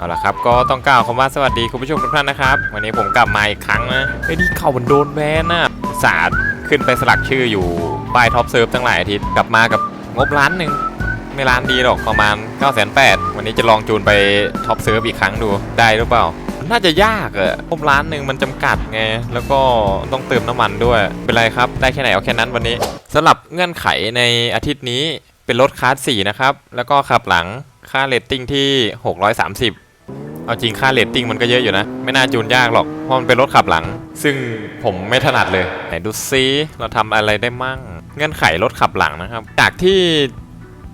เอาละครับ ก็ต้องกล่าวคำว่าสวัสดีคุณผู้ชมทุกท่านนะครับ วันนี้ผมกลับมาอีกครั้งนะไอ้ยนี่เข่ามันโดนแบนน่ะสาดขึ้นไปสลักชื่ออยู่ป้ายท็อปเซิร์ฟตั้งหลายอาทิตย์กลับมากับงบล้านหนึ่งไม่ล้านดีหรอกประมาณ9 8 0 0 0วันนี้จะลองจูนไปท็อปเซิร์ฟอีกครั้งดูได้หรือเปล่า น่าจะยากอะงบล้านหนึ่งมันจำกัดไง แล้วก็ต้องเติมน้ำมันด้วย เป็นไรครับ ได้แค่ไหนเอาแค่นั้นวันนี้สำหรับเงื่อนไขในอาทิตย์นี้เป็นรถคลาส4นะครับ แล้วก็ขับหลังค่าเรตติ้งที่ 630 เอาจริงค่าเรตติ้งมันก็เยอะอยู่นะ ไม่น่าจูนยากหรอก เพราะมันเป็นรถขับหลัง ซึ่งผมไม่ถนัดเลย ไหนดูซิเราทำอะไรได้มั่ง เงื่อนไขรถขับหลังนะครับ จากที่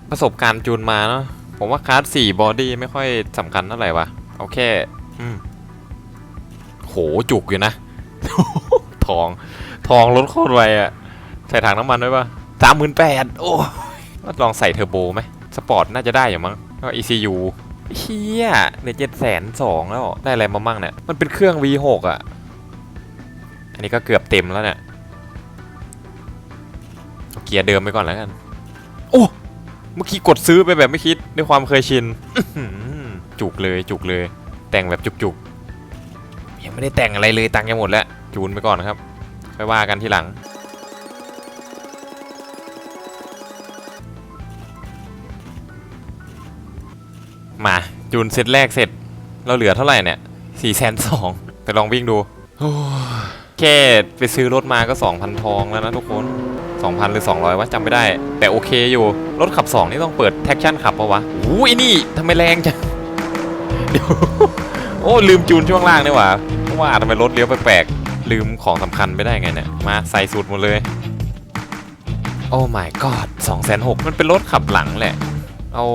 ประสบการณ์จูนมาเนาะผมว่าคลาส4บอดี้ไม่ค่อยสำคัญเท่าไหร่วะเอาแค่อืมโหจุกอยู่นะทองทองลดโคตรไวอะใส่ถังน้ำมันไว้ปะสามหมื่นแปดโอ้ยลองใส่เทอร์โบไหมสปอร์ตน่าจะได้อยู่มั้งก็ ECU เฮียเนเจ็ดแสนสองแล้ว ได้อะไรมามั่งเนี่ย มันเป็นเครื่อง V6 อะ อันนี้ก็เกือบเต็มแล้วเนี่ยเกียร์เดิมไปก่อนแล้วกัน โอ้เมื่อกี้กดซื้อไปแบบไม่คิดด้วยความเคยชินจุกเลยจุกเลย แต่งแบบจุกๆยังไม่ได้แต่งอะไรเลยตังค์ยังหมดแล้วจูนไปก่อนนครับค่อยว่ากันทีหลัง มาจูนเซตแรกเสร็จ เราเหลือเท่าไหร่เนี่ยสี่แสนสองไปลองวิ่งดูแค่ไปซื้อรถมาก็ 2,000 ทองแล้วนะทุกคน 2,000 หรือ 200 วะจำไม่ได้ แต่โอเคอยู่ รถขับ 2 นี่ต้องเปิดแท็กชั่นขับปะวะอู้ยนี่ทำไมแรงจังเดี๋ยวโอ้ ลืมจูนช่วงล่างนี่หว่าเพราะว่าทำไมรถเลี้ยวแปลกๆลืมของสำคัญไปได้ไงเนี่ย มาใส่สูตรหมดเลย โอ้ my god 2 6 0 0มันเป็นรถขับหลังแหละ เอา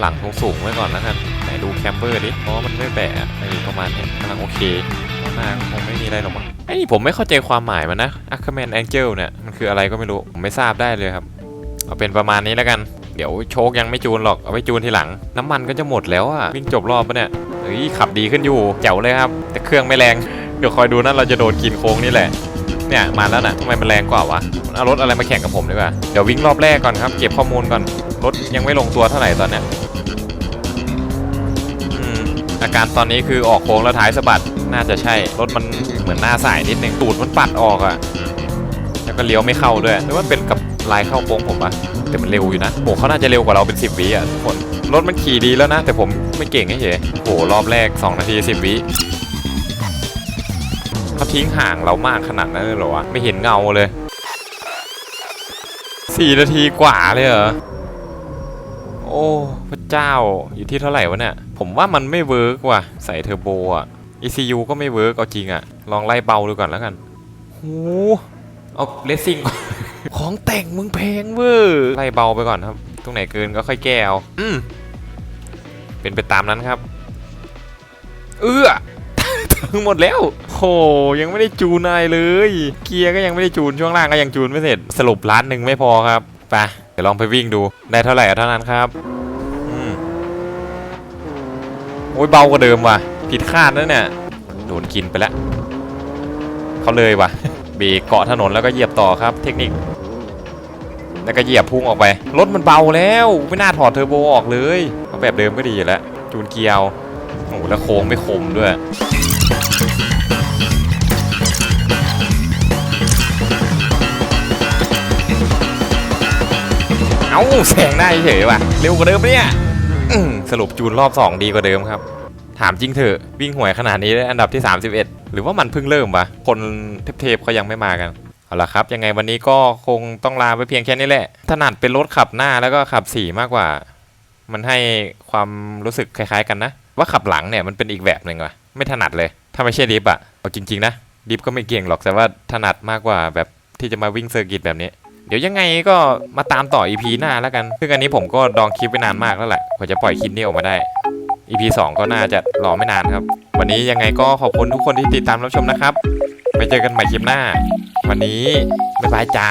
หลังสูงๆไว้ก่อนแล้วกันไหนดูแคมเบอร์ดิเพราะมันไม่แบะอะไอ้ประมาณเนี้ยกำลังโอเคข้างหน้าคงไม่มีอะไรหรอกมั้งไอ้นี่ผมไม่เข้าใจความหมายมันนะ a c u m a n Angel เนี่ยมันคืออะไรก็ไม่รู้ ผมไม่ทราบได้เลยครับ เอาเป็นประมาณนี้แล้วกัน เดี๋ยวโชคยังไม่จูนหรอก เอาไว้จูนทีหลัง น้ำมันก็จะหมดแล้วอะวิ่งจบรอบปะเนี่ยเฮ้ยขับดีขึ้นอยู่แจ๋วเลยครับ แต่เครื่องไม่แรง เดี๋ยวคอยดูนะเราจะโดนกินโค้งนี่แหละเนี่ยมาแล้วนะทำไมมันแรงกว่าวะเอารถอะไรมาแข่งกับผมดีกว่าเดี๋ยววิ่งรอบแรกก่อนครับ เก็บข้อมูลก่อน รถยังไม่ลงตัวเท่าไหร่ตอนเนี้ยอาการตอนนี้คือออกโค้งแล้วท้ายสะบัดน่าจะใช่ รถมันเหมือนหน้าสายนิดนึงตูดมันปัดออกอะแล้วก็เลี้ยวไม่เข้าด้วยหรือว่าเป็นกับลายเข้าโค้งผมปะแต่มันเร็วอยู่นะโหเขาน่าจะเร็วกว่าเราเป็น 10วิอะทุกคนรถมันขี่ดีแล้วนะ แต่ผมไม่เก่งเฉยๆโหรอบแรก 2 นาที 10วิเขาทิ้งห่างเรามากขนาดนั้นเลยเหรอวะไม่เห็นเงาเลย 4 นาทีกว่าเลยเหรอ โอ้พระเจ้าอยู่ที่เท่าไหร่วะเนี่ย ผมว่ามันไม่เวิร์กว่ะ ใส่เทอร์โบอะ ECU ก็ไม่เวิร์กเอาจริงอะ ลองไล่เบาดูก่อนแล้วกันโหเอาเลสซิ่งของแต่งมึงแพงเวอร์ไล่เบาไปก่อนครับ ตรงไหนเกินก็ค่อยแก้เอาอืมเป็นไปตามนั้นครับ เอื้อทั้งหมดแล้วโหยังไม่ได้จูนอะไรเลย เกียร์ก็ยังไม่ได้จูนช่วงล่างก็ยังจูนไม่เสร็จ สรุปล้านหนึ่งไม่พอครับไป ดี๋ยวลองไปวิ่งดูได้เท่าไหร่เท่านั้นครับอืมโอ้ยเบากว่าเดิมว่ะ ผิดคาดนะเนี่ยโดนกินไปแล้วเขาเลยว่ะเบรกเกาะถนนแล้วก็เหยียบต่อครับ เทคนิค แล้วก็เหยียบพุ่งออกไปรถมันเบาแล้วไม่น่าถอดเทอร์โบออกเลยเอาแบบเดิมก็ดีแล้วจูนเกียร์เอาโอ้โหแล้วโค้งไม่คมด้วย อ้าแซงได้เฉยว่ะ เร็วกว่าเดิมปะเนี่ยสรุปจูนรอบ 2 ดีกว่าเดิมครับ ถามจริงเถอะ วิ่งหวยขนาดนี้ได้อันดับที่ 31 หรือว่ามันเพิ่งเริ่มวะคนเทพๆเขายังไม่มากันเอาละครับ ยังไงวันนี้ก็คงต้องลาไปเพียงแค่นี้แหละ ถนัดเป็นรถขับหน้าแล้วก็ขับสี่มากกว่า มันให้ความรู้สึกคล้ายๆกันนะ ว่าขับหลังเนี่ยมันเป็นอีกแบบหนึ่งว่ะไม่ถนัดเลย ถ้าไม่ใช่ดิฟอะเอาจริงๆนะดิฟก็ไม่เก่งหรอกแต่ว่าถนัดมากกว่าแบบที่จะมาวิ่งเซอร์กิตแบบนี้ เดี๋ยวยังไงก็มาตามต่อ EP หน้าแล้วกัน ซึ่งอันนี้ผมก็ดองคลิปไปนานมากแล้วแหละกว่าจะปล่อยคลิปนี้ออกมาได้ EP 2 ก็น่าจะรอไม่นานครับ วันนี้ยังไงก็ขอบคุณทุกคนที่ติดตามรับชมนะครับ ไปเจอกันใหม่คลิปหน้า วันนี้บ๊ายบายจ้า